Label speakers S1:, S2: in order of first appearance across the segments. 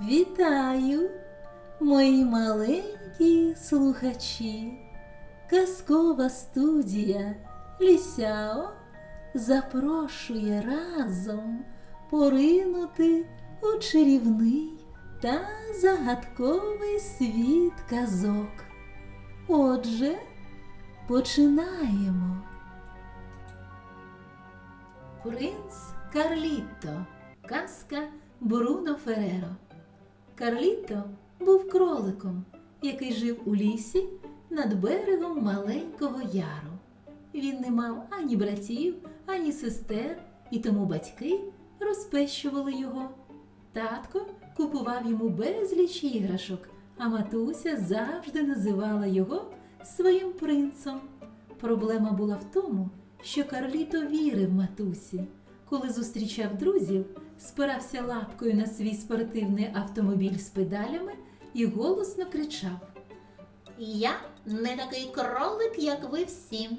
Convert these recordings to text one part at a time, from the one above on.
S1: Вітаю, мої маленькі слухачі. Казкова студія Лісяо запрошує разом поринути у чарівний та загадковий світ казок. Отже, починаємо. Принц Карліто. Казка Бруно Фереро. Карліто був кроликом, який жив у лісі над берегом маленького яру. Він не мав ані братів, ані сестер, і тому батьки розпещували його. Татко купував йому безліч іграшок, а матуся завжди називала його своїм принцем. Проблема була в тому, що Карліто вірив матусі. Коли зустрічав друзів, спирався лапкою на свій спортивний автомобіль з педалями і голосно кричав.
S2: Я не такий кролик, як ви всі.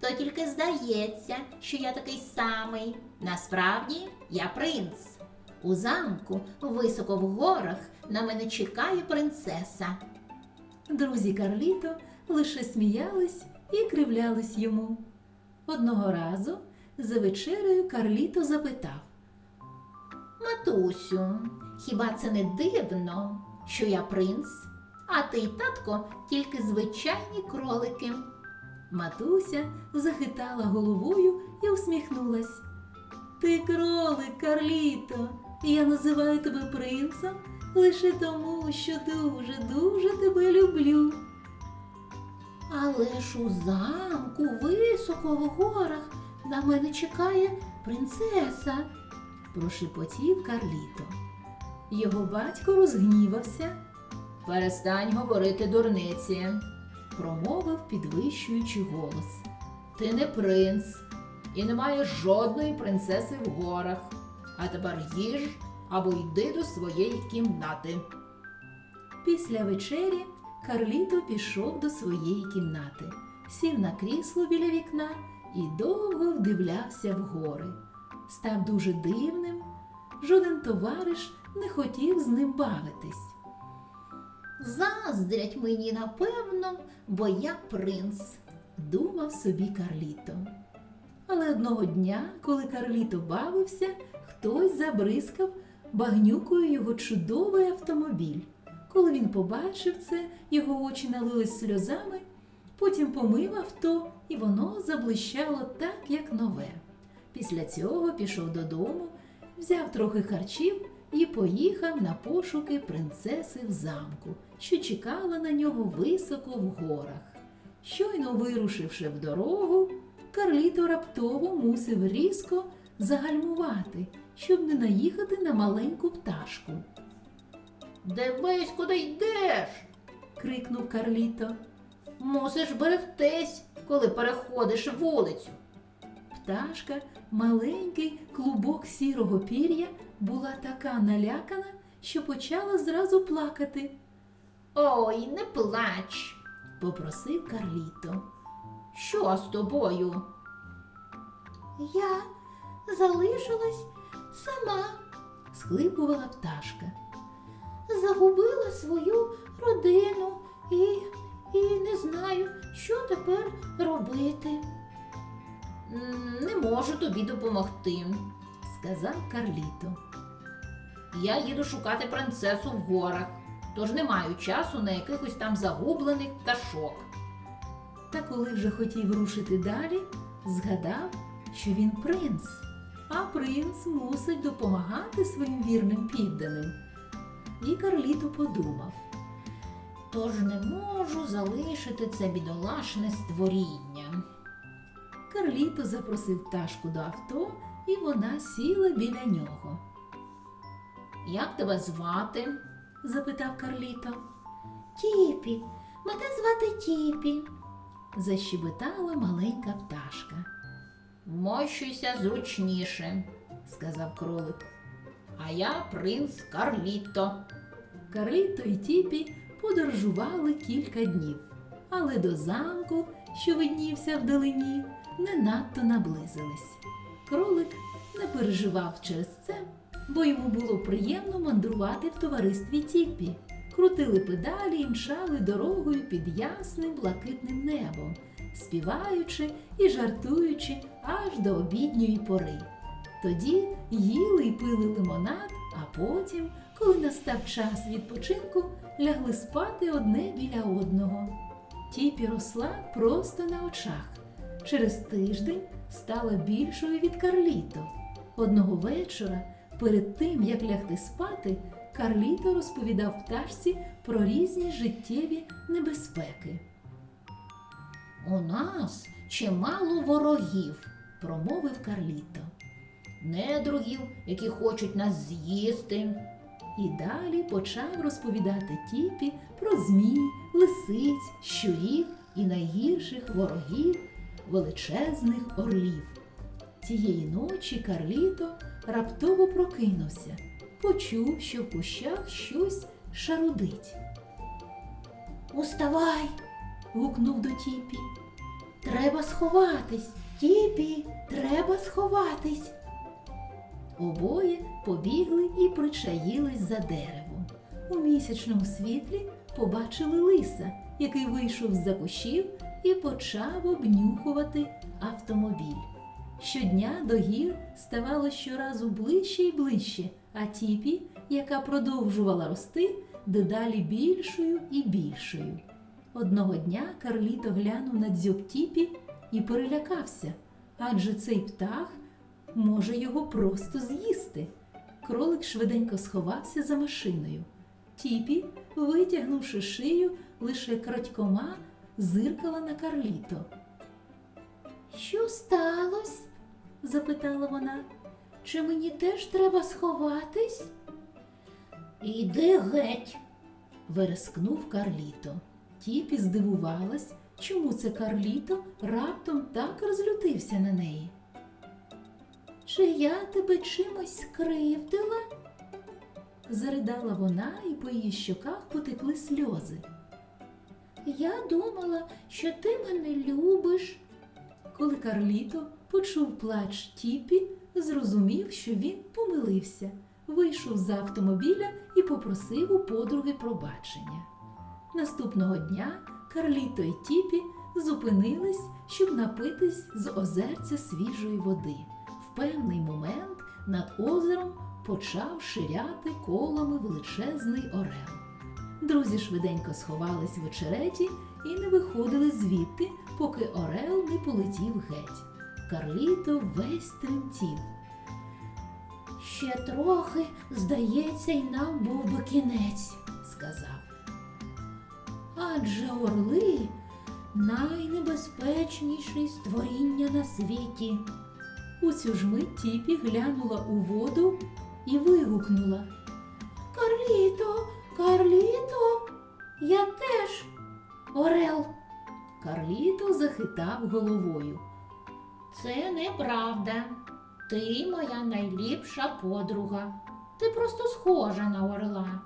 S2: То тільки здається, що я такий самий. Насправді я принц. У замку, високо в горах, на мене чекає принцеса.
S1: Друзі Карліто лише сміялись і кривлялись йому. Одного разу за вечерею Карліто запитав.
S2: Матусю, хіба це не дивно, що я принц, а ти, й татко, тільки звичайні кролики.
S1: Матуся захитала головою і усміхнулась. Ти кролик, Карліто, і я називаю тебе принцем лише тому, що дуже, дуже тебе люблю.
S2: Але ж у замку, високо в горах, на мене чекає принцеса.
S1: прошепотів Карліто. Його батько розгнівався,
S2: Перестань говорити дурниці.
S1: промовив, підвищуючи голос.
S2: Ти не принц і не маєш жодної принцеси в горах. А тепер їж або йди до своєї кімнати.
S1: Після вечері Карліто пішов до своєї кімнати, сів на крісло біля вікна і довго вдивлявся вгори. Став дуже дивним. Жоден товариш не хотів з ним бавитись.
S2: Заздрять мені, напевно, бо я принц.
S1: думав собі Карліто. Але одного дня, коли Карліто бавився, хтось забризкав багнюкою його чудовий автомобіль. Коли він побачив це, його очі налились сльозами, потім помив авто, і воно заблищало так, як нове. Після цього пішов додому, взяв трохи харчів і поїхав на пошуки принцеси в замку, що чекала на нього високо в горах. Щойно вирушивши в дорогу, Карліто раптово мусив різко загальмувати, щоб не наїхати на маленьку пташку.
S2: Дивись, куди йдеш.
S1: крикнув Карліто.
S2: Мусиш берегтись, коли переходиш вулицю.
S1: Пташка, маленький клубок сірого пір'я, була така налякана, що почала зразу плакати,
S2: Ой, не плач.
S1: попросив Карліто.
S2: Що з тобою? Я залишилась сама,
S1: схлипувала пташка.
S2: загубила свою родину і, і не знаю, що тепер робити. Не можу тобі допомогти,
S1: сказав Карліто.
S2: Я їду шукати принцесу в горах, тож не маю часу на якихось там загублених пташок.
S1: Та коли вже хотів рушити далі, згадав, що він принц, а принц мусить допомагати своїм вірним підданим. І Карліто подумав.
S2: Тож не можу залишити це бідолашне створіння.
S1: Карліто запросив пташку до авто, і вона сіла біля нього.
S2: Як тебе звати?
S1: Запитав Карліто.
S2: Тіпі. Мене звати Тіпі.
S1: Защебетала маленька пташка,
S2: Вмощуйся зручніше,
S1: сказав кролик.
S2: а я принц Карліто.
S1: Карліто і Тіпі подорожували кілька днів, але до замку, що виднівся вдалині, не надто наблизились. Кролик не переживав через це, бо йому було приємно мандрувати в товаристві Тіпі. Крутили педалі і мчали дорогою під ясним блакитним небом, співаючи і жартуючи аж до обідньої пори. Тоді їли й пили лимонад, а потім, коли настав час відпочинку, лягли спати одне біля одного. Тіпі росла просто на очах. Через тиждень стала більшою від Карліто. Одного вечора, перед тим як лягти спати, Карліто розповідав пташці про різні життєві небезпеки.
S2: У нас чимало ворогів,
S1: Промовив Карліто.
S2: недругів, які хочуть нас з'їсти.
S1: І далі почав розповідати Тіпі про змій, лисиць, щурів і найгірших ворогів величезних орлів. Тієї ночі Карліто раптово прокинувся, почув, що в кущах щось шарудить.
S2: Уставай,
S1: Гукнув до Тіпі.
S2: треба сховатись. Тіпі, треба сховатись.
S1: Обоє побігли і причаїлись за деревом. У місячному світлі побачили лиса, який вийшов з-за кущів і почав обнюхувати автомобіль. Щодня до гір ставало щоразу ближче і ближче, а тіпі, яка продовжувала рости, дедалі більшою і більшою. Одного дня Карліто глянув на дзьоб тіпі і перелякався, адже цей птах може його просто з'їсти. Кролик швиденько сховався за машиною. Тіпі, витягнувши шию, лише крадькома зиркала на Карліто.
S2: Що сталося?
S1: запитала вона.
S2: Чи мені теж треба сховатись? Іди геть.
S1: верескнув Карліто. Тіпі здивувалась, чому це Карліто раптом так розлютився на неї.
S2: Чи я тебе чимось скривдила?
S1: Заридала вона, і по її щоках потекли сльози.
S2: Я думала, що ти мене любиш.
S1: Коли Карліто почув плач Тіпі, зрозумів, що він помилився, вийшов з автомобіля і попросив у подруги пробачення. Наступного дня Карліто і Тіпі зупинились, щоб напитись з озерця свіжої води. Певний момент над озером почав ширяти колами величезний орел. Друзі швиденько сховались в очереті і не виходили звідти, поки орел не полетів геть. Карліто весь тремтів.
S2: Ще трохи, здається, й нам був би кінець.
S1: сказав.
S2: Адже орли найнебезпечніші створіння на світі.
S1: У цю ж мить Тіпі глянула у воду і вигукнула.
S2: Карліто, Карліто, я теж орел.
S1: Карліто захитав головою.
S2: Це неправда. Ти моя найліпша подруга. Ти просто схожа на орла.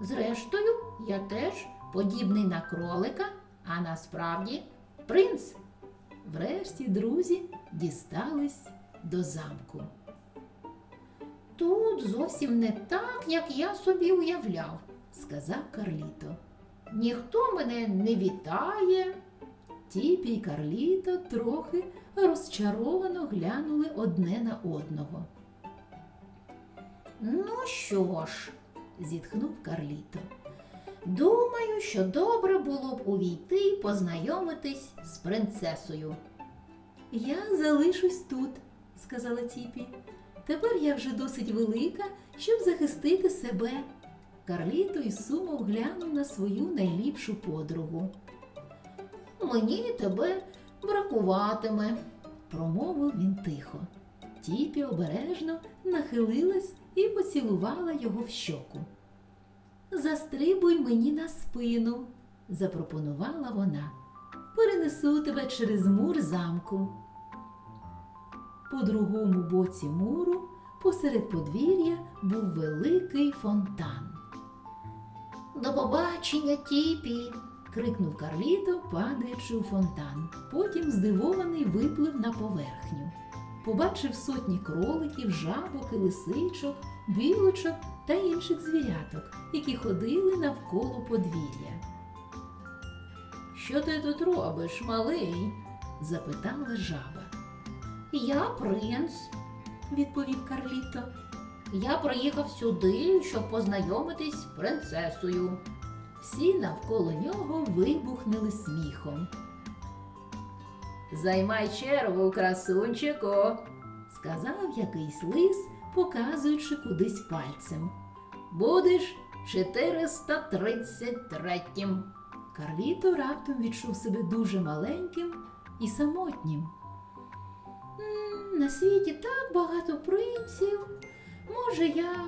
S2: Зрештою, я теж подібний на кролика, а насправді принц.
S1: Врешті друзі дістались до замку.
S2: Тут зовсім не так, як я собі уявляв.
S1: сказав Карліто.
S2: Ніхто мене не вітає.
S1: Тіпі й Карліто трохи розчаровано глянули одне на одного.
S2: Ну що ж,
S1: Зітхнув Карліто.
S2: думаю, що добре було б увійти і познайомитись з принцесою.
S1: Я залишусь тут, сказала Тіпі. Тепер я вже досить велика, щоб захистити себе. Карліто із сумом глянув на свою найліпшу подругу.
S2: Мені тебе бракуватиме.
S1: Промовив він тихо. Тіпі обережно нахилилась і поцілувала його в щоку. Застрибуй мені на спину, запропонувала вона. Перенесу тебе через мур замку. По другому боці муру, посеред подвір'я, був великий фонтан.
S2: До побачення, Тіпі.
S1: крикнув Карліто, падаючи у фонтан. Потім здивований виплив на поверхню. побачив сотні кроликів, жабок і лисичок, білочок та інших звіряток, які ходили навколо подвір'я. Що ти тут робиш, малий? запитала жаба.
S2: Я принц,
S1: Відповів Карліто.
S2: я приїхав сюди, щоб познайомитись з принцесою.
S1: Всі навколо нього вибухнули сміхом. Займай чергу, красунчику, сказав якийсь лис, показуючи кудись пальцем. Будеш 433-м. Карліто раптом відчув себе дуже маленьким і самотнім. «М, На світі так багато принців. Може, я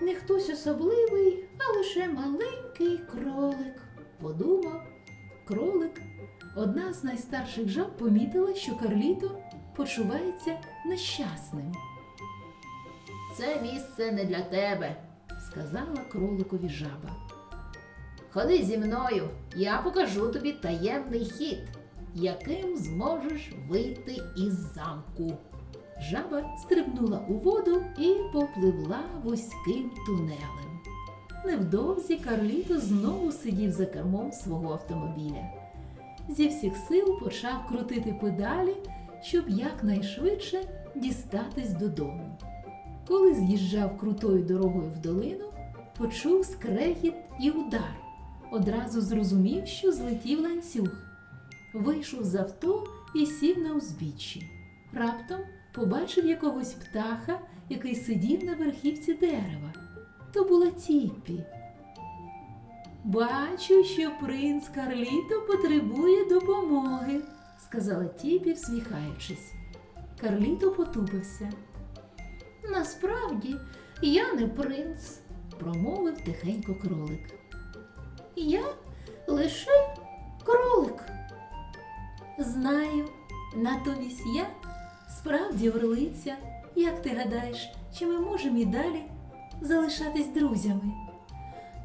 S1: не хтось особливий, а лише маленький кролик, подумав. Кролик, одна з найстарших жаб, помітила, що Карліто почувається нещасним.
S2: Це місце не для тебе.
S1: сказала кроликові жаба.
S2: Ходи зі мною, я покажу тобі таємний хід, яким зможеш вийти із замку.
S1: Жаба стрибнула у воду і попливла вузьким тунелем. Невдовзі Карліто знову сидів за кермом свого автомобіля. Зі всіх сил почав крутити педалі, щоб якнайшвидше дістатись додому. Коли з'їжджав крутою дорогою в долину, почув скрегіт і удар. Одразу зрозумів, що злетів ланцюг. Вийшов з авто і сів на узбіччі. Раптом побачив якогось птаха, який сидів на верхівці дерева. То була Тіппі. Бачу, що принц Карліто потребує допомоги, сказала Тіпі, всміхаючись. Карліто потупився.
S2: Насправді, я не принц,
S1: Промовив тихенько кролик.
S2: я лише кролик.
S1: Знаю, натомість я справді орлиця. Як ти гадаєш, чи ми можемо і далі залишатись друзями?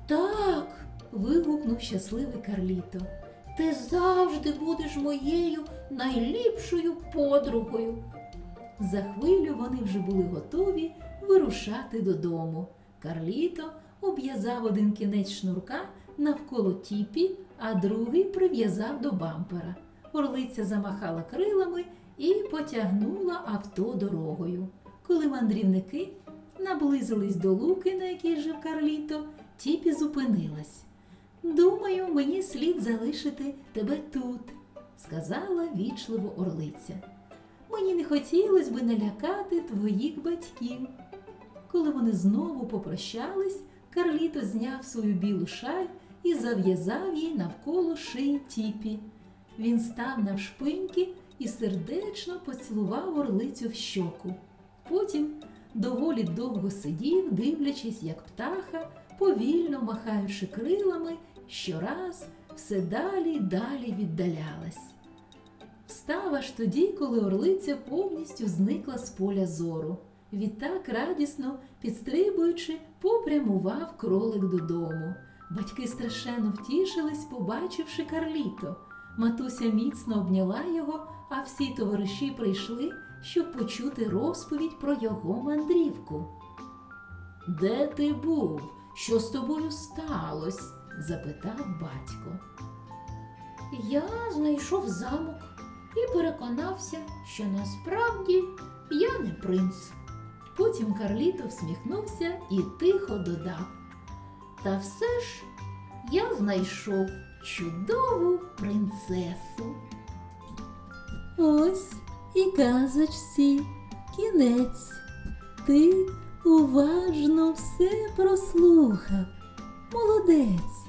S2: Так,
S1: вигукнув щасливий Карліто.
S2: ти завжди будеш моєю найліпшою подругою.
S1: За хвилю вони вже були готові вирушати додому. Карліто обв'язав один кінець шнурка навколо тіпі, а другий прив'язав до бампера. Орлиця замахала крилами і потягнула авто дорогою. Коли мандрівники наблизились до луки, на якій жив Карліто, тіпі зупинилась. Думаю, мені слід залишити тебе тут, сказала вічливо орлиця. Мені не хотілося би налякати твоїх батьків. Коли вони знову попрощались, Карліто зняв свою білу шаль і зав'язав їй навколо шиї тіпі. Він став навшпиньки і сердечно поцілував орлицю в щоку. Потім доволі довго сидів, дивлячись, як птаха, повільно махаючи крилами, щораз все далі й далі віддалялась. Встав аж тоді, коли орлиця повністю зникла з поля зору. Відтак, радісно підстрибуючи, попрямував кролик додому. Батьки страшенно втішились, побачивши Карліто. Матуся міцно обняла його, а всі товариші прийшли, щоб почути розповідь про його мандрівку. Де ти був? Що з тобою сталося? запитав батько.
S2: Я знайшов замок і переконався, що насправді я не принц.
S1: Потім Карліто всміхнувся і тихо додав.
S2: Та все ж я знайшов чудову принцесу.
S1: Ось і казочці кінець. Ти уважно все прослухав. Молодець.